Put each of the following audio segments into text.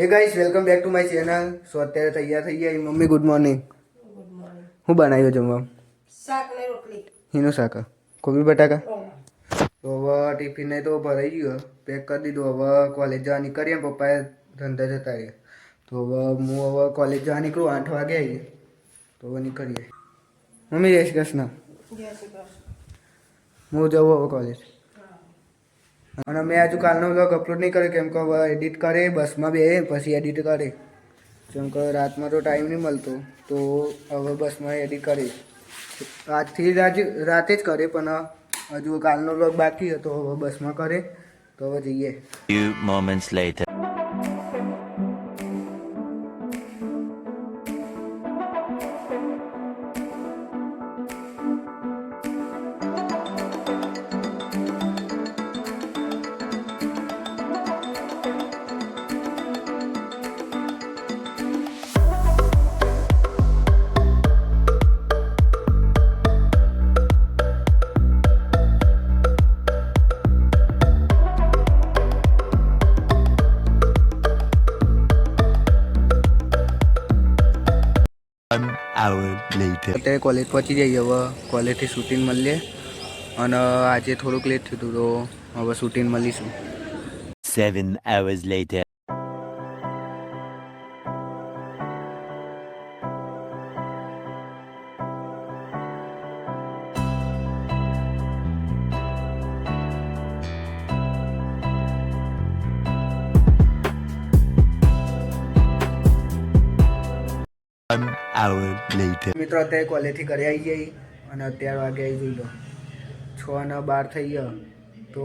Hey guys welcome back to my channel so અત્યારે તૈયાર થઈ ગયા. મમ્મી ગુડ મોર્નિંગ હું બનાવ્યો જમવા? શાક ને રોટલી. હીનું શાક. કોબી બટાકા? તો હવે ટિફિન તો ભરાઈ ગયો. પેક કરી દીધું. હવે કોલેજ જવા નીકળીએ પપ્પાએ ધંધા જતા રહ્યા તો હવે હું હવે કોલેજ જવા નીકળું. આઠ વાગે આવીએ. તો હવે નીકળીએ. મમ્મી જય શ્રી કૃષ્ણ. જય શ્રી કૃષ્ણ. હું જવું હવે કોલેજ અને મેં હજુ કાલનો બ્લોગ અપલોડ નહીં કર્યો, કેમ કે એડિટ કરે, બસમાં બે પછી એડિટ કરે. કેમ કે રાતમાં તો ટાઈમ નહીં મળતો, તો હવે બસમાં એડિટ કરે. આજથી રાજ, રાતે જ કરે, પણ હજુ કાલનો બ્લોગ બાકી હતો, હવે બસમાં કરે, તો હવે જઈએ. Hour later. અત્યારે કોલેજ પહોંચી જઈએ હવે કોલેજથી શૂટિંગ મળીએ અને આજે થોડુંક લેટ થયું હતું તો હવે શૂટિંગ મળીશું seven hours later. Hour later. મિત્રો, અત્યારે કોલેજથી ઘરે આવી જઈ અને અત્યાર વાગે આવી જોઈ લો. છ અને બાર થઈ ગયો. તો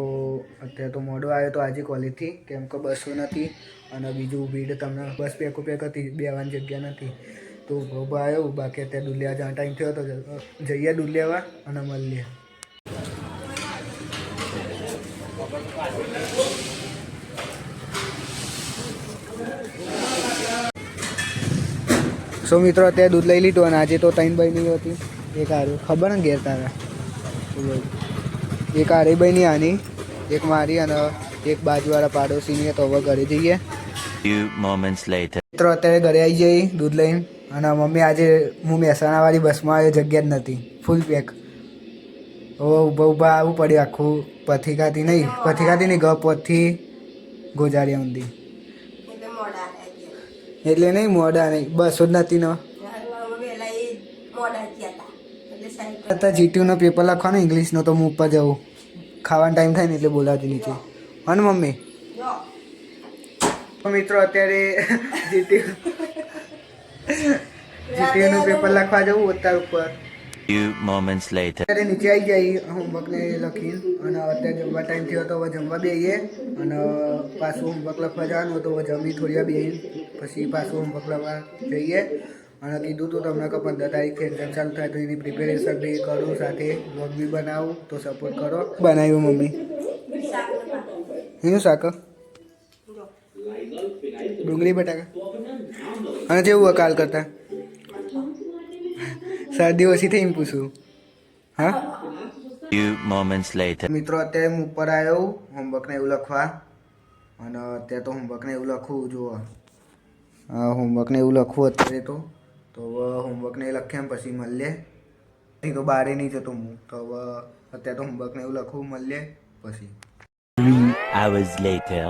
અત્યારે તો મોડો આવ્યો તો આજે કોલેજથી, કેમ કે બસો નથી અને બીજું ભીડ તમને બસ પેકો પેક હતી, બેવાની જગ્યા નથી. તો ભોભા આવ્યો, બાકી અત્યારે ડુલિયા જ્યાં ટાઈમ થયો તો જઈએ દુલિયાવા અને મળીએ. સો મિત્રો અત્યારે દૂધ લઈ લીધું અને આજે તો ત્રણ બહેની હતી. એક હારું ખબર ને ઘેર તારા? એક હારી બહેની આની એક મારી અને એક બાજુવાળા પાડોશીની. તો હવે ઘરે જઈએ. મિત્રો અત્યારે ઘરે આવી જઈ દૂધ લઈને. અને મમ્મી આજે હું મહેસાણાવાળી બસમાં આવ્યો જગ્યા જ નથી. ફૂલ પેક હવે ઊભા ઊભા આવવું પડ્યું આખું. પથિકાથી નહીં પથિકાથી નહીં ગપથી ગોજારી ઊંધી એટલે મોડા આવી ગયા એટલે નહીં મોડા નહીં. બસ જ નથી ને હતા જીટીયુનો પેપર લખવાનો, ઇંગ્લિશનો તો હું ઉપર જાઉં. ખાવાનો ટાઈમ થાય ને એટલે બોલાવતી નીચે હા મમ્મી? મિત્રો, અત્યારે જીટીયુ જીટીયુનું પેપર લખવા જવું અત્યાર ઉપર. Few moments later. અત્યારે નીચે આવી જાય હોમવર્કને લખીને. અને અત્યારે જમવા ટાઈમ થયો તો હવે જમવા બેહીએ. અને પાછું હોમવર્ક લખવા જવાનું તો હવે જમી થોડી બેસીને પછી પાછું હોમવર્ક લખવા જઈએ. અને કીધું તું તમને કે પંદર તારીખે એક્ઝામ ચાલુ થાય તો એની પ્રિપેરેશન બી કરું સાથે બ્લોગ બી બનાવું તો સપોર્ટ કરો. બનાવ્યું મમ્મી. એનું શાક? ડુંગળી બટાકા. અને જેવું કાલ કરતા? શરદી ઓછી થઈને પૂછું. હા? Few moments later. મિત્રો અત્યારે હું ઉપર આવ્યો હોમવર્કને એવું લખવા. અને અત્યારે તો હોમવર્કને એવું લખવું જુઓ. હોમવર્કને એવું લખવું અત્યારે તો. તો હવે હોમવર્કને એ લખ્યા પછી મળીએ. નહીં તો બારે નહીં જતો હું. તો હવે અત્યારે તો હોમવર્કને એવું લખવું મળીએ પછી. Hours later.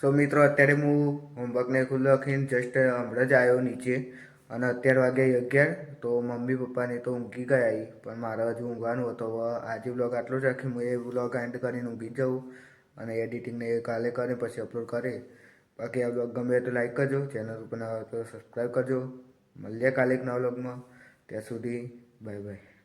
સો મિત્રો અત્યારે હું હોમવર્કને ખુલ્લું લખીને જસ્ટ હમણાં જ આવ્યો નીચે. અને અત્યાર વાગે અગિયાર, તો મમ્મી પપ્પાની તો ઊંઘી ગયા. પણ મારે હજુ ઊંઘવાનું હતો. આજે બ્લોગ આટલો જ રાખી હું એ બ્લોગ એન્ડ કરીને ઊંઘી જાઉં અને એડિટિંગને એ કાલે કરે, પછી અપલોડ કરે. બાકી આ બ્લોગ ગમે તો લાઈક કરજો ચેનલ ઉપર તો સબસ્ક્રાઈબ કરજો. મળીએ કાલે એક નવા બ્લોગમાં ત્યાં સુધી બાય બાય